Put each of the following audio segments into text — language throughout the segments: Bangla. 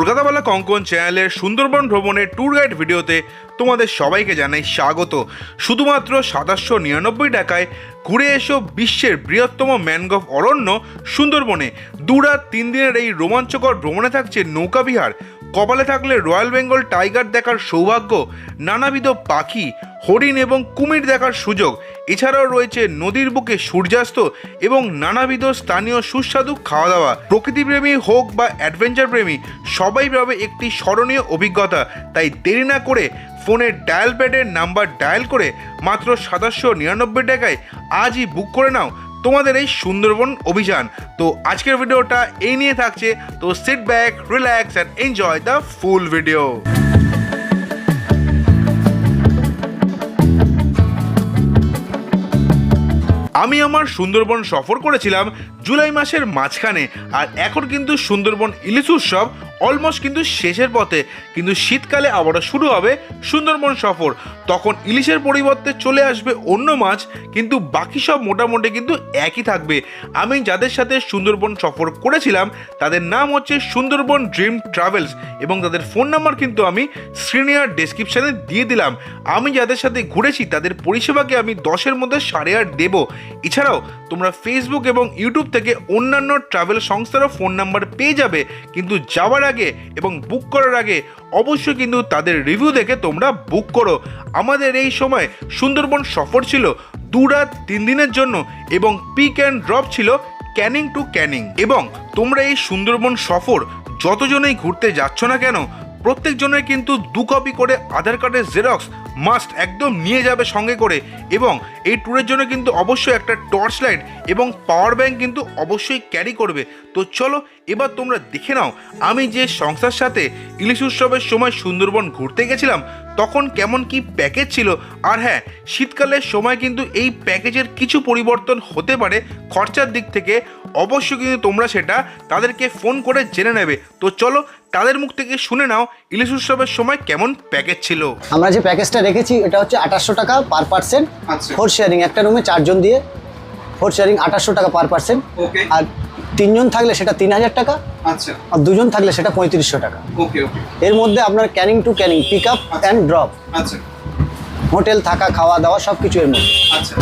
কলকাতাওয়ালা কঙ্কন চ্যানেলের সুন্দরবন ভ্রমণের ট্যুর গাইড ভিডিওতে তোমাদের সবাইকে জানাই স্বাগত। শুধুমাত্র সাতাশশো নিরানব্বই টাকায় ঘুরে এসো বিশ্বের বৃহত্তম ম্যানগ্রোভ অরণ্য সুন্দরবনে। দু রাত তিন দিনের এই রোমাঞ্চকর ভ্রমণে থাকছে নৌকাবিহার কপালে থাকলে রয়্যাল বেঙ্গল টাইগার দেখার সৌভাগ্য, নানাবিধ পাখি, হরিণ এবং কুমির দেখার সুযোগ এছাড়াও রয়েছে নদীর বুকে সূর্যাস্ত এবং নানাবিধ স্থানীয় সুস্বাদু খাওয়া দাওয়া প্রকৃতিপ্রেমী হোক বা অ্যাডভেঞ্চার প্রেমী সবাই পাবে একটি স্মরণীয় অভিজ্ঞতা। তাই দেরি না করে ফোনের ডায়াল প্যাডের নাম্বার ডায়াল করে মাত্র সাতাশশো নিরানব্বই টাকায় আজই বুক করে নাও তোমাদের এই সুন্দরবন অভিযান। তো আজকের ভিডিওটা এই নিয়ে থাকছে। তো sit back relax and enjoy the full video আমি আমার সুন্দরবন সফর করেছিলাম জুলাই মাসের মাঝখানে আর এখন কিন্তু সুন্দরবন ইলিশ উৎসব অলমোস্ট কিন্তু শেষের পথে, কিন্তু শীতকালে আবারও শুরু হবে সুন্দরবন সফর। তখন ইলিশের পরিবর্তে চলে আসবে অন্য মাছ, কিন্তু বাকি সব মোটামুটি কিন্তু একই থাকবে। আমি যাদের সাথে সুন্দরবন সফর করেছিলাম, তাদের নাম হচ্ছে সুন্দরবন ড্রিম ট্রাভেলস এবং তাদের ফোন নাম্বার কিন্তু আমি সিনিয়র ডেসক্রিপশানে দিয়ে দিলাম। আমি যাদের সাথে ঘুরেছি, তাদের পরিষেবাকে আমি দশের মধ্যে সাড়ে আট দেবো। এছাড়াও, তোমরা ফেসবুক এবং ইউটিউব থেকে অন্যান্য ট্রাভেল সংস্থারও ফোন নাম্বার পেয়ে যাবে, কিন্তু যাওয়ার আগে এবং বুক করার আগে অবশ্যই কিন্তু তাদের রিভিউ দেখে তোমরা বুক করো। আমাদের এই সময় সুন্দরবন সফর ছিল দু রাত তিন দিনের জন্য এবং পিক অ্যান্ড ড্রপ ছিল ক্যানিং টু ক্যানিং এবং তোমরা এই সুন্দরবন সফর যতজনেই ঘুরতে যাচ্ছ না কেন প্রত্যেকজনের কিন্তু দু কপি করে আধার কার্ডের জেরক্স মাস্ট একদম নিয়ে যাবে সঙ্গে করে এবং এই ট্যুরের জন্য কিন্তু অবশ্যই একটা টর্চ লাইট এবং পাওয়ার ব্যাংক কিন্তু অবশ্যই ক্যারি করবে। তো চলো, এবার তোমরা দেখে নাও, আমি যে সংস্থার সাথে ইলিশ উৎসবের সময় সুন্দরবন ঘুরতে গেছিলাম, তখন কেমন কি প্যাকেজ ছিল? আর হ্যাঁ শীতকালের সময় কিন্তু এই প্যাকেজের কিছু পরিবর্তন হতে পারে খরচার দিক থেকে। অবশ্যই কিন্তু তোমরা সেটা তাদেরকে ফোন করে জেনে নেবে। তো চলো তাদের মুখ থেকে শুনে নাও ইলিশ উৎসবের সময় কেমন প্যাকেজ ছিল। আমরা যে প্যাকেজটা রেখেছি এটা হচ্ছে আঠাশশো টাকা পার পার্সেন্ট আচ্ছা। ফোর শেয়ারিং একটা রুমে চারজন দিয়ে ফোর শেয়ারিং আঠাশশো টাকা পার পার্সেন্ট ওকে আর তিনজন থাকলে সেটা তিন হাজার টাকা আচ্ছা। আর দুজন থাকলে সেটা পঁয়ত্রিশশো টাকা। ওকে ওকে এর মধ্যে আপনার Canning to Canning pick up and drop আচ্ছা। হোটেল থাকা খাওয়া দাওয়া সব কিছু এর মধ্যে। আচ্ছা।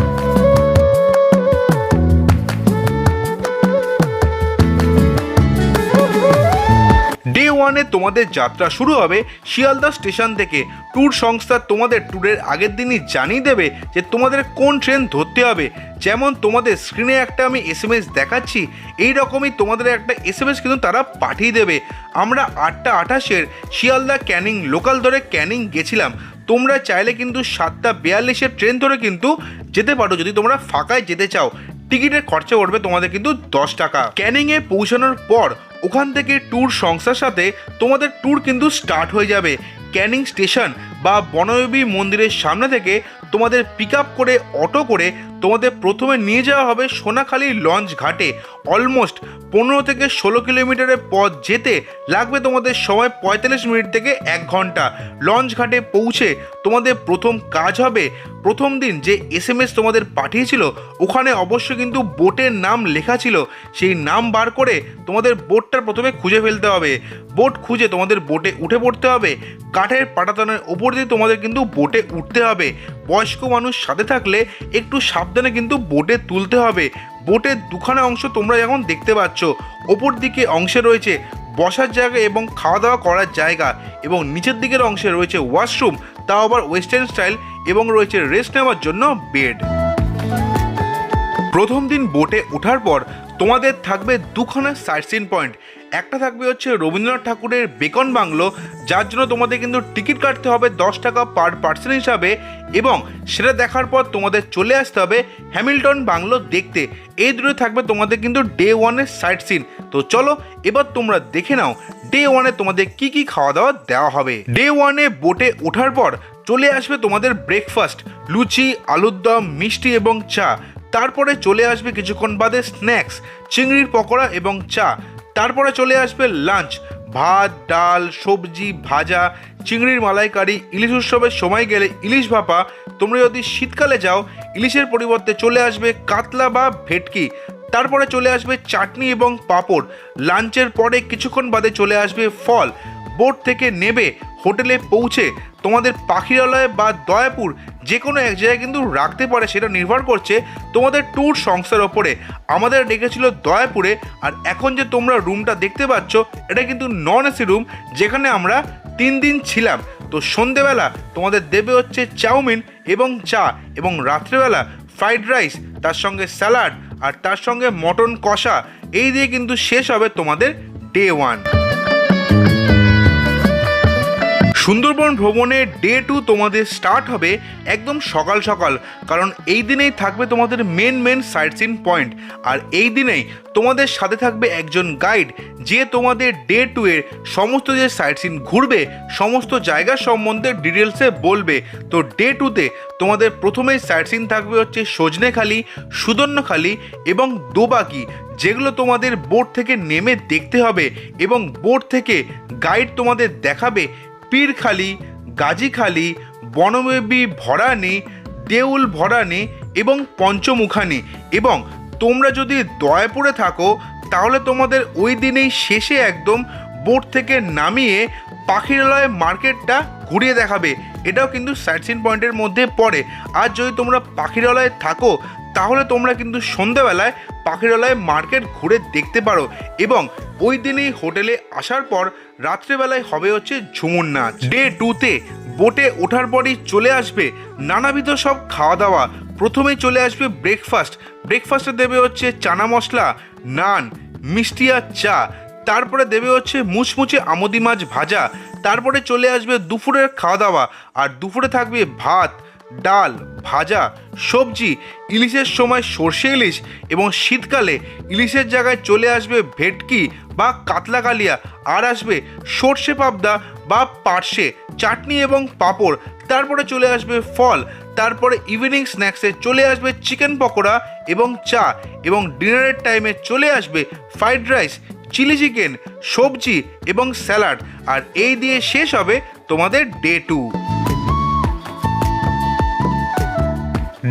ওয়ানে তোমাদের যাত্রা শুরু হবে শিয়ালদা স্টেশন থেকে। ট্যুর সংস্থা তোমাদের ট্যুরের আগের দিনই জানিয়ে দেবে যে তোমাদের কোন ট্রেন ধরতে হবে। যেমন তোমাদের স্ক্রিনে একটা আমি এস এম এস দেখাচ্ছি এই রকমই তোমাদের একটা এস এম এস কিন্তু তারা পাঠিয়ে দেবে। আমরা আটটা আঠাশের শিয়ালদা ক্যানিং লোকাল ধরে ক্যানিং গেছিলাম। তোমরা চাইলে কিন্তু সাতটা বিয়াল্লিশের ট্রেন ধরে কিন্তু যেতে পারো যদি তোমরা ফাঁকায় যেতে চাও। টিকিটের খরচা পড়বে তোমাদের কিন্তু দশ টাকা। ক্যানিংয়ে পৌঁছানোর পর ওখান থেকে ট্যুর সংস্থার সাথে তোমাদের ট্যুর কিন্তু স্টার্ট হয়ে যাবে। ক্যানিং স্টেশন বা বনয়বী মন্দিরের সামনে থেকে তোমাদের পিক করে অটো করে তোমাদের প্রথমে নিয়ে যাওয়া হবে সোনাখালী লঞ্চ ঘাটে। অলমোস্ট পনেরো থেকে ষোলো কিলোমিটারের পথ যেতে লাগবে তোমাদের সময় পঁয়তাল্লিশ মিনিট থেকে এক ঘণ্টা। লঞ্চ ঘাটে পৌঁছে তোমাদের প্রথম কাজ হবে, প্রথম দিন যে এস এম এস তোমাদের পাঠিয়েছিল, ওখানে অবশ্য কিন্তু বোটের নাম লেখা ছিল। সেই নাম বার করে তোমাদের বোটটা প্রথমে খুঁজে ফেলতে হবে। বোট খুঁজে তোমাদের বোটে উঠে পড়তে হবে। কাঠের পাটাতনের ওপর দিয়ে তোমাদের কিন্তু বোটে উঠতে হবে। বয়স্ক মানুষ সাথে থাকলে একটু সাবধানে কিন্তু বোটে তুলতে হবে। বোটের দুখানা অংশ তোমরা এখন দেখতে পাচ্ছ। ওপর দিকে অংশে রয়েছে বসার জায়গা এবং খাওয়া দাওয়া করার জায়গা এবং নিচের দিকের অংশে রয়েছে ওয়াশরুম তাও আবার ওয়েস্টার্ন স্টাইল এবং রয়েছে রেস্ট নেওয়ার জন্য বেড প্রথম দিন বোটে ওঠার পর তোমাদের থাকবে দুখানা সাইট সিন পয়েন্ট একটা থাকবে হচ্ছে রবীন্দ্রনাথ ঠাকুরের বেকন বাংলো যার জন্য তোমাদের কিন্তু টিকিট কাটতে হবে দশ টাকা পার পার্সন হিসাবে এবং সেটা দেখার পর তোমাদের চলে আসতে হবে হ্যামিল্টন বাংলো দেখতে। এই দূরে থাকবে তোমাদের কিন্তু ডে ওয়ানের সাইট সিন তো চলো, এবার তোমরা দেখে নাও ডে ওয়ানে তোমাদের কি কি খাওয়া দাওয়া দেওয়া হবে। ডে ওয়ানে বোটে ওঠার পর চলে আসবে তোমাদের ব্রেকফাস্ট লুচি, আলুর দম, মিষ্টি এবং চা। তারপরে চলে আসবে কিছুক্ষণ বাদে স্ন্যাক্স চিংড়ির পকোড়া এবং চা। তারপরে চলে আসবে লাঞ্চ ভাত, ডাল, সবজি, ভাজা, চিংড়ির মালাইকারি, ইলিশ উৎসবের সময় গেলে ইলিশ ভাপা। তোমরা যদি শীতকালে যাও, ইলিশের পরিবর্তে চলে আসবে কাতলা বা ভেটকি। তারপরে চলে আসবে চাটনি এবং পাঁপড়। লাঞ্চের পরে কিছুক্ষণ বাদে চলে আসবে ফল। বোট থেকে নেবে হোটেলে পৌঁছে তোমাদের পাখিরালয় বা দয়াপুর যে কোনো এক জায়গায় কিন্তু রাখতে পারে সেটা নির্ভর করছে তোমাদের ট্যুর সংস্থার ওপরে। আমাদের ডেকেছিল দয়াপুরে আর এখন যে তোমরা রুমটা দেখতে পাচ্ছ, এটা কিন্তু নন এসি রুম যেখানে আমরা তিন দিন ছিলাম। তো সন্ধেবেলা তোমাদের দেবে হচ্ছে চাউমিন এবং চা এবং রাত্রেবেলা ফ্রাইড রাইস তার সঙ্গে স্যালাড আর তার সঙ্গে মটন কষা। এই দিয়ে কিন্তু শেষ হবে তোমাদের ডে ওয়ান সুন্দরবন ভ্রমণের ডে টু তোমাদের স্টার্ট হবে একদম সকাল সকাল। কারণ এই দিনেই থাকবে তোমাদের main main sight seen point আর এই দিনেই তোমাদের সাথে থাকবে একজন গাইড যে তোমাদের ডে টু এর সমস্ত যে সাইট সিন ঘুরবে, সমস্ত জায়গা সম্বন্ধে ডিটেলসে বলবে। তো ডে টুতে তোমাদের প্রথমেই সাইট সিন থাকবে হচ্ছে সজনেখালি সুদর্ণখালি এবং দোবাকি, যেগুলো তোমাদের বোট থেকে নেমে দেখতে হবে এবং বোট থেকে গাইড তোমাদের দেখাবে পীরখালি গাজীখালি বনবেবী ভরানি, দেউল ভরানি এবং পঞ্চমুখানি। এবং তোমরা যদি দয়াপুরে থাকো, তাহলে তোমাদের ওই দিনেই শেষে একদম বোট থেকে নামিয়ে পাখিরালয় মার্কেটটা ঘুরিয়ে দেখাবে। এটাও কিন্তু সাইটসিন পয়েন্টের মধ্যে পড়ে। আর যদি তোমরা পাখিরালয়ে থাকো, তাহলে তোমরা কিন্তু সন্ধ্যাবেলায় পাখিরালয় মার্কেট ঘুরে দেখতে পারো এবং ওই দিনেই হোটেলে আসার পর রাত্রেবেলায় হবে হচ্ছে ঝুমুর নাচ। ডে টুতে বোটে ওঠার পরই চলে আসবে নানাবিধ সব খাওয়া দাওয়া প্রথমেই চলে আসবে ব্রেকফাস্ট ব্রেকফাস্টে দেবে হচ্ছে চানা মশলা, নান, মিষ্টি আর চা। তারপরে দেবে হচ্ছে মুচমুচে আমদি মাছ ভাজা। তারপরে চলে আসবে দুপুরের খাওয়া দাওয়া আর দুপুরে থাকবে ভাত। ডাল, ভাজা, সবজি, ইলিশের সময় সর্ষে ইলিশ এবং শীতকালে ইলিশের জায়গায় চলে আসবে ভেটকি বা কাতলা কালিয়া আর আসবে সর্ষে পাবদা বা পার্শে চাটনি এবং পাঁপড়। তারপরে চলে আসবে ফল। তারপরে ইভিনিং স্ন্যাক্সে চলে আসবে চিকেন পকোড়া এবং চা এবং ডিনারের টাইমে চলে আসবে ফ্রাইড রাইস চিলি চিকেন সবজি এবং স্যালাড আর এই দিয়ে শেষ হবে তোমাদের ডে টু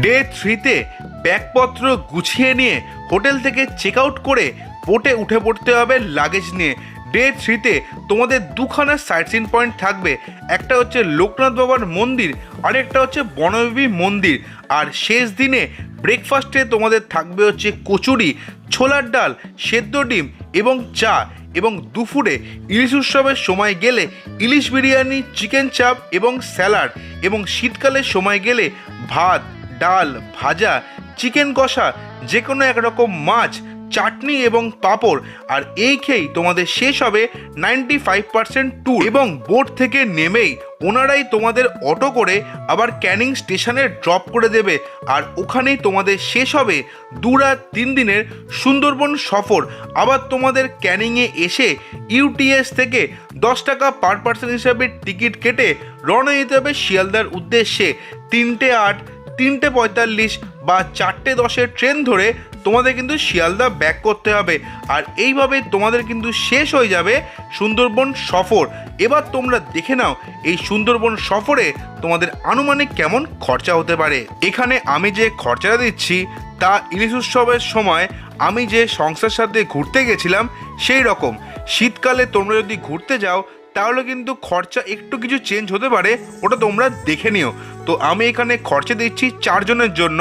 ডে থ্রিতে ব্যাগপত্র গুছিয়ে নিয়ে হোটেল থেকে চেক আউট করে বোটে উঠে পড়তে হবে লাগেজ নিয়ে। ডে থ্রিতে তোমাদের দুখানা সাইট সিন পয়েন্ট থাকবে। একটা হচ্ছে লোকনাথ বাবার মন্দির আরেকটা হচ্ছে বনদেবী মন্দির। আর শেষ দিনে ব্রেকফাস্টে তোমাদের থাকবে হচ্ছে কচুরি, ছোলার ডাল, সেদ্ধ ডিম এবং চা। এবং দুপুরে ইলিশ উৎসবের সময় গেলে ইলিশ বিরিয়ানি চিকেন চাপ এবং স্যালাড এবং শীতকালের সময় গেলে ভাত ডাল, ভাজা, চিকেন কষা যে কোনো একরকম মাছ, চাটনি এবং পাঁপড়। আর এই খেয়েই তোমাদের শেষ হবে নাইনটি ফাইভ পার্সেন্ট ট্যুর এবং বোট থেকে নেমেই ওনারাই তোমাদের অটো করে আবার ক্যানিং স্টেশনে ড্রপ করে দেবে। আর ওখানেই তোমাদের শেষ হবে দু রাত তিন দিনের সুন্দরবন সফর। আবার তোমাদের ক্যানিংয়ে এসে ইউটিএস থেকে দশ টাকা পার পার্সন হিসাবে টিকিট কেটে রওনা দিতে হবে শিয়ালদার উদ্দেশ্যে। তিনটে আট তিনটে পঁয়তাল্লিশ বা চারটে দশের ট্রেন ধরে তোমাদের কিন্তু শিয়ালদা ব্যাক করতে হবে। আর এইভাবে তোমাদের কিন্তু শেষ হয়ে যাবে সুন্দরবন সফর। এবার তোমরা দেখে নাও, এই সুন্দরবন সফরে তোমাদের আনুমানিক কেমন খরচা হতে পারে। এখানে আমি যে খরচাটা দিচ্ছি, তা ইলিশ উৎসবের সময় আমি যে সংস্থার সাথে ঘুরতে গেছিলাম, সেই রকম। শীতকালে তোমরা যদি ঘুরতে যাও তাহলে কিন্তু খরচা একটু কিছু চেঞ্জ হতে পারে, ওটা তোমরা দেখে নিও। তো আমি এখানে খরচা দিচ্ছি চারজনের জন্য।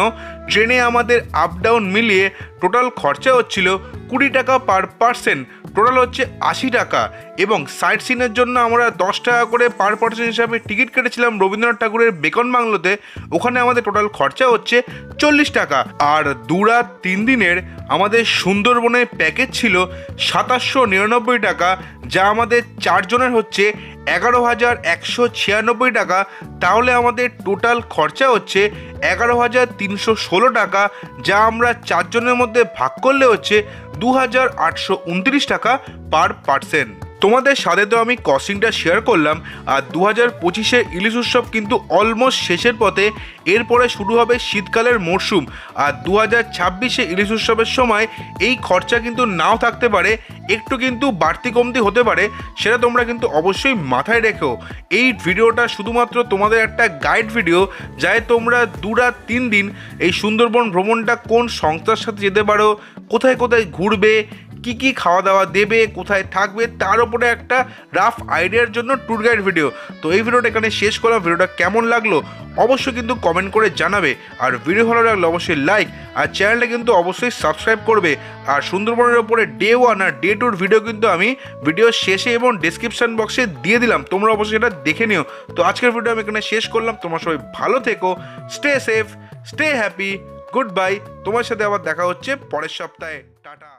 ট্রেনে আমাদের আপ ডাউন মিলিয়ে টোটাল খরচা হচ্ছিল কুড়ি টাকা পার পার্সেন টোটাল হচ্ছে আশি টাকা। এবং সাইট সিনের জন্য আমরা দশ টাকা করে পার পার্সন হিসাবে টিকিট কেটেছিলাম রবীন্দ্রনাথ ঠাকুরের বেকন বাংলোতে। ওখানে আমাদের টোটাল খরচা হচ্ছে চল্লিশ টাকা। আর দু রাত তিন দিনের আমাদের সুন্দরবনের প্যাকেজ ছিল সাতাশশো নিরানব্বই টাকা, যা আমাদের চারজনের হচ্ছে এগারো হাজার একশো ছিয়ানব্বই টাকা। তাহলে আমাদের টোটাল খরচা হচ্ছে এগারো হাজার তিনশো ষোলো টাকা, যা আমরা চারজনের মধ্যে ভাগ করলে হচ্ছে দু হাজার আটশো উনত্রিশ টাকা পার পার্সেন্ট তোমাদের সাথে তো আমি কস্টিংটা শেয়ার করলাম, আর দু হাজার পঁচিশে ইলিশ উৎসব কিন্তু অলমোস্ট শেষের পথে, এরপরে শুরু হবে শীতকালের মরশুম আর দু হাজার ছাব্বিশে ইলিশ উৎসবের সময় এই খরচা কিন্তু নাও থাকতে পারে, একটু কিন্তু বাড়তি কমতি হতে পারে, সেটা তোমরা কিন্তু অবশ্যই মাথায় রেখো। এই ভিডিওটা শুধুমাত্র তোমাদের একটা গাইড ভিডিও যাই তোমরা দু রাত তিন দিন এই সুন্দরবন ভ্রমণটা কোন সংস্থার সাথে যেতে পারো, কোথায় কোথায় ঘুরবে কি কি খাওয়া দাওয়া দেবে, কোথায় থাকবে, তার উপরে একটা রাফ আইডিয়ার জন্য ট্যুর গাইড ভিডিও তো এই ভিডিওটা এখানে শেষ করলাম। ভিডিওটা কেমন লাগল অবশ্যই কিন্তু কমেন্ট করে জানাবে। আর ভিডিও ভালো লাগলে অবশ্যই লাইক আর চ্যানেলটা কিন্তু অবশ্যই সাবস্ক্রাইব করবে। আর সুন্দরবনের ওপরে ডে ওয়ান আর ডে টুর ভিডিও কিন্তু আমি ভিডিও শেষে এবং ডিসক্রিপশন বক্সে দিয়ে দিলাম। তোমরা অবশ্যই এটা দেখে নিও। তো আজকের ভিডিও আমি এখানে শেষ করলাম। তোমরা সবাই ভালো থেকো stay safe stay happy good bye তোমার সাথে আবার দেখা হচ্ছে পরের সপ্তাহে। টাটা।